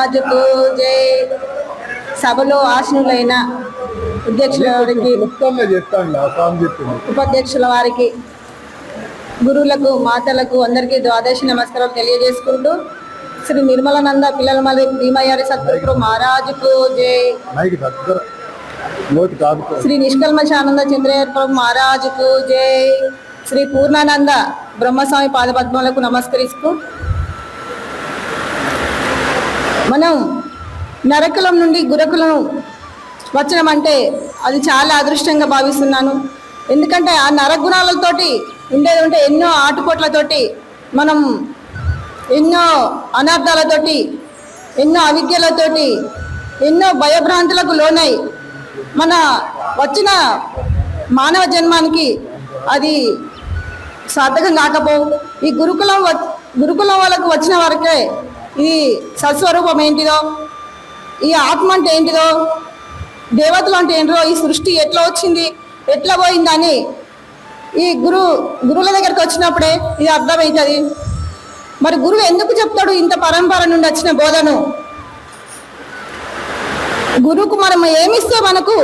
మహారాజుకు జై. సభలో ఆసనులైన అధ్యక్షుల వారికి ఉపాధ్యక్షుల వారికి గురువులకు మాతలకు అందరికీ ద్వాదశి నమస్కారాలు తెలియజేసుకుంటూ శ్రీ నిర్మలానంద పిల్లల మళ్ళీ భీమయ్యారి సత్పురు మహారాజుకు జై. శ్రీ నిష్కల్మశానంద చంద్రయ్య ప్రభు మహారాజుకు జై. శ్రీ పూర్ణానంద బ్రహ్మస్వామి పాదపద్మలకు నమస్కరిస్తూ మనం నరకులం నుండి గురకులం వచ్చడం అంటే అది చాలా అదృష్టంగా భావిస్తున్నాను. ఎందుకంటే ఆ నరగుణాలతోటి ఉండేది ఉంటే ఎన్నో ఆటుపోట్లతోటి మనం ఎన్నో అనార్థాలతోటి ఎన్నో అవిద్యలతోటి ఎన్నో భయభ్రాంతులకు లోనై మన వచ్చిన మానవ జన్మానికి అది సార్థకం కాకపోవు. ఈ గురుకులం వ- గురుకులం వాళ్ళకు వచ్చిన వరకే ఈ సత్స్వరూపం ఏంటిదో? ఈ ఆత్మ అంటే ఏంటిదో? దేవతలు అంటే ఏంటిదో? ఈ సృష్టి ఎట్లా వచ్చింది? ఎట్లా పోయిందని? ఈ గురు గురువుల దగ్గరికి వచ్చినప్పుడే ఇది అర్థమవుతుంది మరి గురువు ఎందుకు చెప్తాడు ఇంత పరంపర నుండి వచ్చిన బోధను? గురువుకు మనం ఏమిస్తే మనకు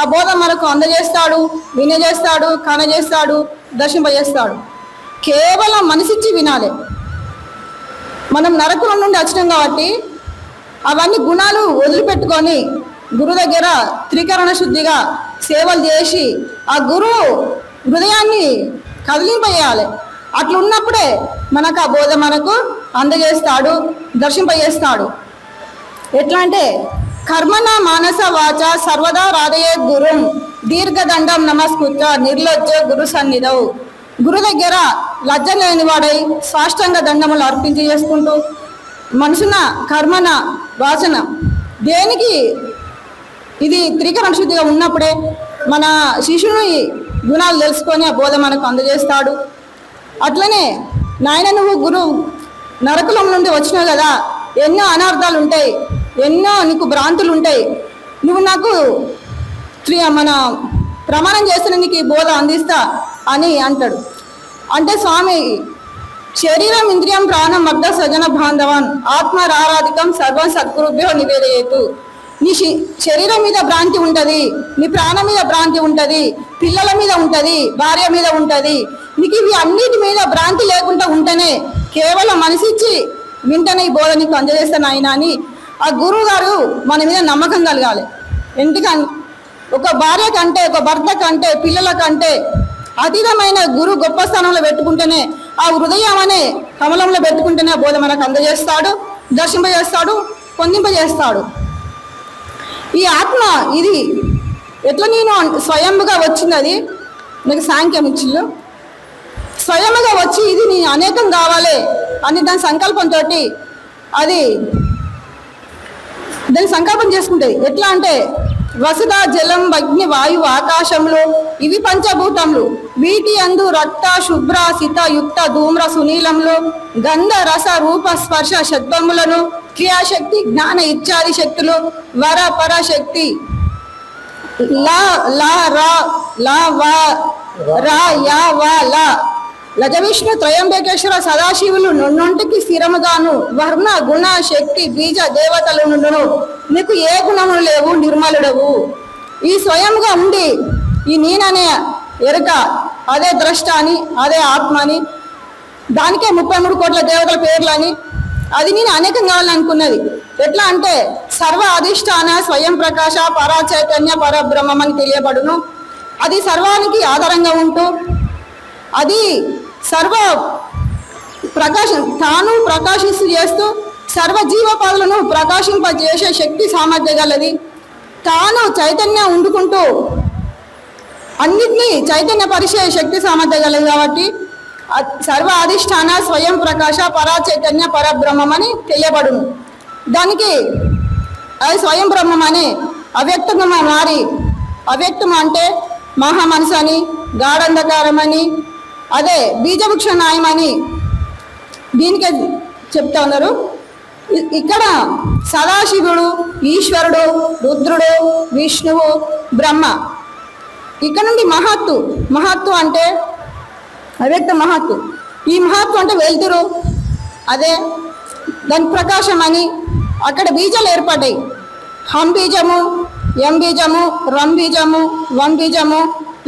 ఆ బోధ మనకు అందజేస్తాడు వినజేస్తాడు కనజేస్తాడు దర్శింపజేస్తాడు. కేవలం మనసిచ్చి వినాలి. మనం నరకులం నుండి వచ్చినాం కాబట్టి అవన్నీ గుణాలు వదిలిపెట్టుకొని గురు దగ్గర త్రికరణ శుద్ధిగా సేవలు చేసి ఆ గురువు హృదయాన్ని కదిలింపజేయాలి. అట్లా ఉన్నప్పుడే మనకు ఆ బోధ మనకు అందజేస్తాడు దర్శింపజేస్తాడు. ఎట్లా అంటే కర్మణ మానస వాచ సర్వదా రాధయే గురుం దీర్ఘదండం నమస్కృత నిర్లజ్జ గురు సన్నిధవు గురు దగ్గర లజ్జ లేనివాడై సాష్టంగ దండములు అర్పించి చేసుకుంటూ మనసున కర్మన వాసన. దేనికి ఇది త్రికరణ శుద్ధిగా ఉన్నప్పుడే మన శిష్యుని గుణాలు తెలుసుకొని ఆ బోధ మనకు అందజేస్తాడు. అట్లనే నాయన నువ్వు గురు నరకులం నుండి వచ్చినావు కదా ఎన్నో అనార్థాలు ఉంటాయి ఎన్నో నీకు భ్రాంతులు ఉంటాయి నువ్వు నాకు మన ప్రమాణం చేస్తున్న నీకు ఈ బోధ అందిస్తా అని అంటాడు. అంటే స్వామి శరీరం ఇంద్రియం ప్రాణం మగ్ధ సజన బాంధవాన్ ఆత్మ రారాధికం సర్వం సద్గురుభ్యో నివేదయేతు. నీ శరీరం మీద భ్రాంతి ఉంటుంది నీ ప్రాణం మీద భ్రాంతి ఉంటుంది పిల్లల మీద ఉంటుంది భార్య మీద ఉంటుంది. నీకు ఇవి అన్నిటి మీద భ్రాంతి లేకుండా ఉంటేనే కేవలం మనసిచ్చి వింటనే ఈ బోధ నీకు అందజేస్తాను ఆయన అని ఆ గురువు గారు మన మీద నమ్మకం కలగాలి. ఎందుకని ఒక భార్య కంటే ఒక భర్త కంటే పిల్లల కంటే అతీతమైన గురు గొప్ప స్థానంలో పెట్టుకుంటేనే ఆ హృదయం అనే కమలంలో పెట్టుకుంటేనే ఆ బోధ మనకు అందజేస్తాడు దర్శింపజేస్తాడు పొందింపజేస్తాడు. ఈ ఆత్మ ఇది ఎట్లా నేను స్వయంగా వచ్చింది అది? నాకు సాంఖ్యం ఇచ్చిళ్ళు. స్వయంగా వచ్చి ఇది నీ అనేకం కావాలి అని దాని సంకల్పంతో అది దాని సంకల్పం చేసుకుంటుంది. ఎట్లా అంటే వసుధ జలం అగ్ని వాయువు ఆకాశంలో ఇవి పంచభూతములు. వీటి అందు రక్త శుభ్ర సిత యుక్త ధూమ్ర సునీలంలో గంధ రస రూప స్పర్శ శబ్దములను క్రియాశక్తి జ్ఞాన ఇత్యాది శక్తులు వర పర శక్తి. లా లా రా లా వా రా యా వా లా. లజవిష్ణు త్రయంబకేశ్వర సదాశివులు నొన్నొంటికి స్థిరముగాను వర్ణ గుణ శక్తి బీజ దేవతలు నుండును. నీకు ఏ గుణములు లేవు నిర్మలుడవు. ఈ స్వయంగా ఉండి ఈ నేననే ఎరుక అదే ద్రష్ట అని అదే ఆత్మ అని దానికే ముప్పై మూడు కోట్ల దేవతల పేర్లు అని అది నేను అనేకం కావాలనుకున్నది. ఎట్లా అంటే సర్వ అధిష్టాన స్వయం ప్రకాశ పరాచైతన్య పరబ్రహ్మం అని తెలియబడును. అది సర్వానికి ఆధారంగా ఉంటూ అది సర్వ ప్రకాశం తాను ప్రకాశిస్తూ చేస్తూ సర్వ జీవపాదులను ప్రకాశింపజేసే శక్తి సామర్థ్యం గలది. తాను చైతన్యం ఉండుకుంటూ అన్నిటినీ చైతన్యపరిచే శక్తి సామర్థ్యం గలది కాబట్టి సర్వ అధిష్టాన స్వయం ప్రకాశ పరాచైతన్య పరబ్రహ్మం అని తెలియబడును. దానికి అది స్వయం బ్రహ్మం అని అవ్యక్తంగా మారి అవ్యక్తం అంటే మహామనసు అని గాఢంధకారం అని అదే బీజభిక్ష న్యాయం అని దీనికే చెప్తా ఉన్నారు. ఇక్కడ సదాశివుడు ఈశ్వరుడు రుద్రుడు విష్ణువు బ్రహ్మ. ఇక్కడ నుండి మహత్తు మహత్తు అంటే అవ్యక్త మహత్తు. ఈ మహత్వం అంటే వెలుతురు అదే దాని ప్రకాశం అని అక్కడ బీజాలు ఏర్పడ్డాయి. హం బీజము ఎం బీజము రం బీజము వం బీజము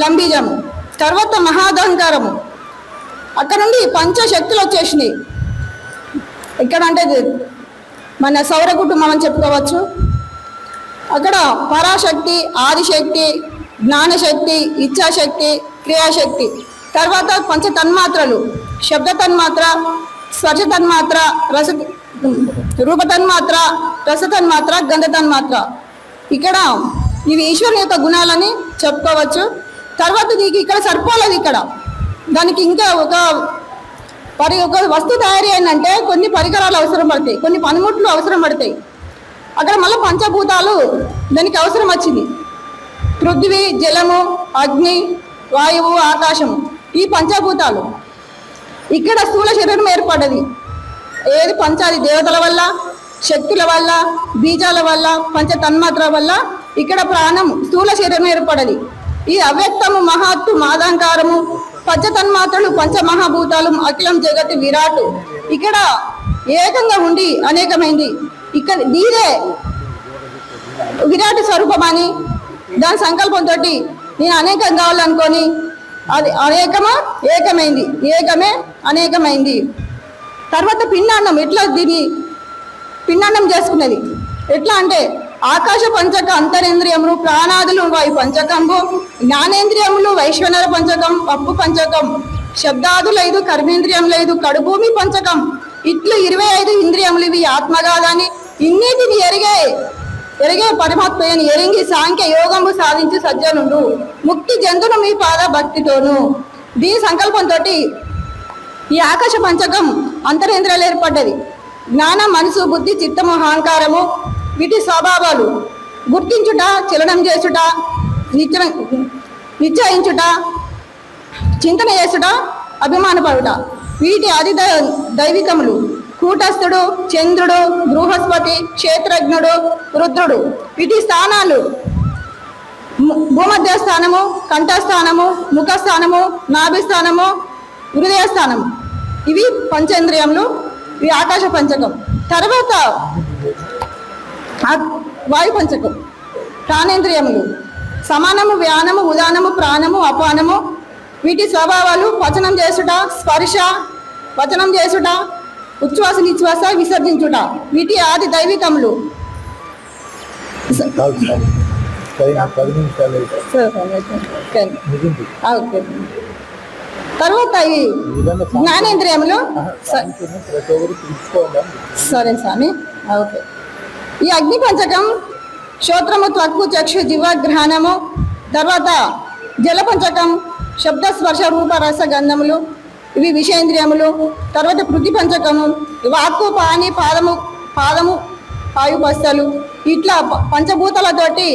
లం బీజము. తర్వాత మహాదహంకారము. అక్కడ నుండి పంచశక్తులు వచ్చేసినాయి. ఇక్కడ అంటే మన సౌర కుటుంబం అని చెప్పుకోవచ్చు. అక్కడ పరాశక్తి ఆదిశక్తి జ్ఞానశక్తి ఇచ్ఛాశక్తి క్రియాశక్తి. తర్వాత పంచ తన్మాత్రలు శబ్ద తన్మాత్ర స్పర్శ తన్మాత్ర రస రూప తన్మాత్ర రస తన్మాత్ర గంధ తన్మాత్ర. ఇక్కడ ఇవి ఈశ్వరుని యొక్క గుణాలని చెప్పుకోవచ్చు. తర్వాత నీకు ఇక్కడ సరిపోలేదు ఇక్కడ. దానికి ఇంకా ఒక పరి ఒక వస్తువు తయారీ అయిందంటే కొన్ని పరికరాలు అవసరం పడతాయి కొన్ని పనిముట్లు అవసరం పడతాయి. అక్కడ మళ్ళీ పంచభూతాలు దానికి అవసరం వచ్చింది. పృథ్వీ జలము అగ్ని వాయువు ఆకాశము ఈ పంచభూతాలు. ఇక్కడ స్థూల శరీరం ఏర్పడ్డది. ఏది? పంచాది దేవతల వల్ల శక్తుల వల్ల బీజాల వల్ల పంచ తన్మాత్ర వల్ల ఇక్కడ ప్రాణం స్థూల శరీరం ఏర్పడది. ఈ అవ్యక్తము మహత్తు మాదాంకారము పంచతన్మాత్రలు పంచమహాభూతాలు పంచ మహాభూతాలు అఖిలం జగతి విరాటు. ఇక్కడ ఏకంగా ఉండి అనేకమైంది. ఇక్కడ నీదే విరాట్ స్వరూపమని దాని సంకల్పంతో నేను అనేకం కావాలనుకొని అది అనేకమా? ఏకమైంది. ఏకమే అనేకమైంది. తర్వాత పిండాన్నం ఎట్లా దీన్ని పిండాన్నం చేసుకునేది? ఎట్లా అంటే ఆకాశ పంచక అంతరేంద్రియములు ప్రాణాదులు వై పంచకంబు జ్ఞానేంద్రియములు వైశ్వనర పంచకం పప్పు పంచకం శబ్దాదు లేదు కర్మేంద్రియం లేదు కడుభూమి పంచకం. ఇట్లు ఇరవై ఐదు ఇంద్రియములు ఇవి ఆత్మగాదని ఇన్నిటిని ఎరిగే ఎరిగే పరమాత్మయని ఎరింగి సాంఖ్య యోగము సాధించి సజ్జనుడు. ముక్తి జంతును మీ పాద భక్తితోను. దీని సంకల్పంతో ఈ ఆకాశ పంచకం అంతరేంద్రియాలు ఏర్పడ్డది. జ్ఞానం మనసు బుద్ధి చిత్తము అహంకారము వీటి స్వభావాలు గుర్తించుట చలనం చేసుట నిశ్చయ నిశ్చయించుట చింతన చేసుట అభిమానపడుట వీటి అతి దైవికములు కూటస్థుడు చంద్రుడు బృహస్పతి క్షేత్రజ్ఞుడు రుద్రుడు. వీటి స్థానాలు భూమధ్య స్థానము కంఠస్థానము ముఖస్థానము నాభిస్థానము హృదయస్థానము. ఇవి పంచేంద్రియములు ఇవి ఆకాశ పంచకం. తర్వాత వాయు పంచకం ప్రాణేంద్రియములు. సమానము వ్యానము ఉదానము ప్రాణము అపానము. వీటి స్వభావాలు పచనం చేసుట స్పర్శ పచనం చేసుట ఉచ్ఛ్వాస నిశ్వాస విసర్జించుట. వీటి ఆది దైవికములు. తర్వాత ఈ జ్ఞానేంద్రియములు సరే స్వామి. ఓకే. ఈ అగ్ని పంచకం శ్రోత్రము త్వక్కు చక్షు జివ గ్రహణము తర్వాత జల పంచకం శబ్ద స్పర్శ రూప రస గంధములు ఇవి విషేంద్రియములు తర్వాత పృథి పంచకము వాక్కు పాని పాదము పాదము పాయుపస్తలు ఇట్లా పంచభూతాలతోటి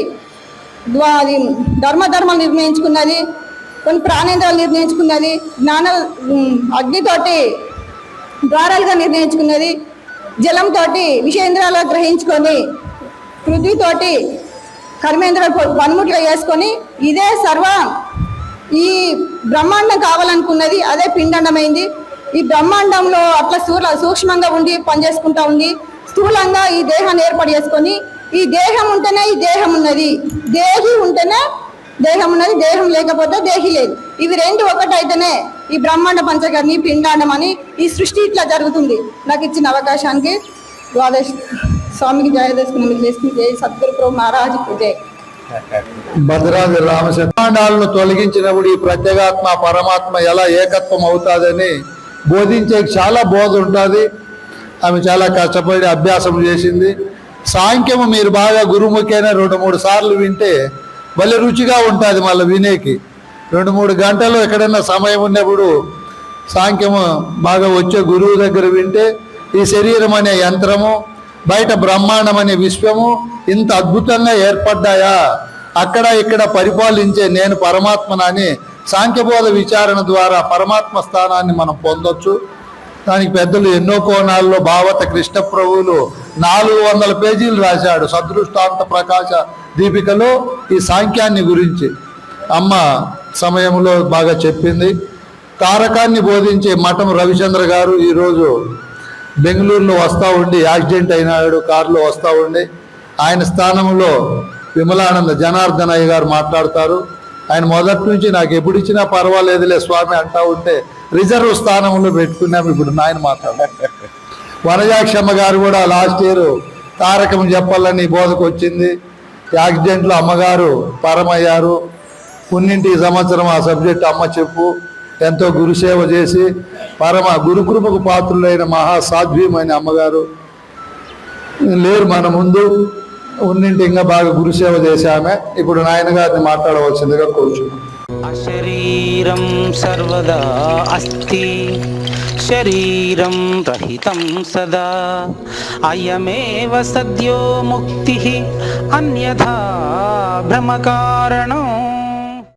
ధర్మధర్మం అది ధర్మధర్మాలు నిర్ణయించుకున్నది కొన్ని ప్రాణేంద్రాలు నిర్ణయించుకున్నది జ్ఞాన అగ్నితోటి ద్వారాలుగా నిర్ణయించుకున్నది జలంతోటి విషేంద్రాలు గ్రహించుకొని పృథ్వీతోటి కర్మేంద్ర పనిముట్లు వేసుకొని ఇదే సర్వ ఈ బ్రహ్మాండం కావాలనుకున్నది అదే పిండండమైంది. ఈ బ్రహ్మాండంలో అట్లా సూర్య సూక్ష్మంగా ఉండి పనిచేసుకుంటా ఉంది స్థూలంగా ఈ దేహాన్ని ఏర్పాటు చేసుకొని ఈ దేహం ఉంటేనే ఈ దేహం ఉన్నది. దేహి ఉంటేనే దేహం ఉన్నది దేహం లేకపోతే దేహి లేదు. ఇవి రెండు ఒకటైతేనే ఈ బ్రహ్మాండ పంచకర్ణి పిండాండం అని ఈ సృష్టి ఇట్లా జరుగుతుంది. నాకు ఇచ్చిన అవకాశానికి ద్వాదశ స్వామికి జయదశమి చేసి జయ సద్గురు మహారాజ్ జయ భద్రాది రామచంద్రాండాలను తొలగించినప్పుడు ఈ ప్రత్యేగాత్మ పరమాత్మ ఎలా ఏకత్వం అవుతాదని బోధించే చాలా బోధ ఉంటుంది. ఆమె చాలా కష్టపడి అభ్యాసం చేసింది. సాంఖ్యము మీరు బాగా గురుముఖైన రెండు మూడు సార్లు వింటే భలే రుచిగా ఉంటుంది మళ్ళీ వినేకి. రెండు మూడు గంటలు ఎక్కడైనా సమయం ఉన్నప్పుడు సాంఖ్యము బాగా వచ్చే గురువు దగ్గర వింటే ఈ శరీరం అనే యంత్రము బయట బ్రహ్మాండం అనే విశ్వము ఇంత అద్భుతంగా ఏర్పడ్డాయా? అక్కడ ఇక్కడ పరిపాలించే నేను పరమాత్మనని సాంఖ్యబోధ విచారణ ద్వారా పరమాత్మ స్థానాన్ని మనం పొందొచ్చు. దానికి పెద్దలు ఎన్నో కోణాల్లో భావత కృష్ణ ప్రభువులు నాలుగు వందల పేజీలు రాశాడు సదృష్టాంత ప్రకాశ దీపికలో ఈ సాంఖ్యాన్ని గురించి. అమ్మ సమయంలో బాగా చెప్పింది. తారకాన్ని బోధించే మఠం రవిచంద్ర గారు ఈరోజు బెంగళూరులో వస్తూ ఉండి యాక్సిడెంట్ అయినాడు కారులో వస్తూ ఉండి. ఆయన స్థానంలో విమలానంద జనార్దన్ అయ్య గారు మాట్లాడతారు. ఆయన మొదటి నుంచి నాకు ఎప్పుడు ఇచ్చినా పర్వాలేదులే స్వామి అంటా ఉంటే రిజర్వ్ స్థానంలో పెట్టుకున్నాము ఇప్పుడు నాయన మాట్లాడారు వనజాక్షమ్మ గారు కూడా లాస్ట్ ఇయర్ తారకం చెప్పాలని బోధకు వచ్చింది యాక్సిడెంట్లో అమ్మగారు పరమయ్యారు. పున్నింటి సంవత్సరం ఆ సబ్జెక్ట్ అమ్మ చెప్పు. ఎంతో గురుసేవ చేసి పరమ గురుకృపకు పాత్రులైన మహాసాధ్వీమైన అమ్మగారు లేరు మన ముందు. ఉన్నింటి ఇంకా బాగా గురుసేవ చేశామె ఇప్పుడు నాయన గారిని మాట్లాడవలసిందిగా కోరుచున్నాం. అశరీరం సర్వదా అస్తి శరీరం రహితం సదా. అయమేవ సద్యో ముక్తి అన్యథా భ్రమకారణం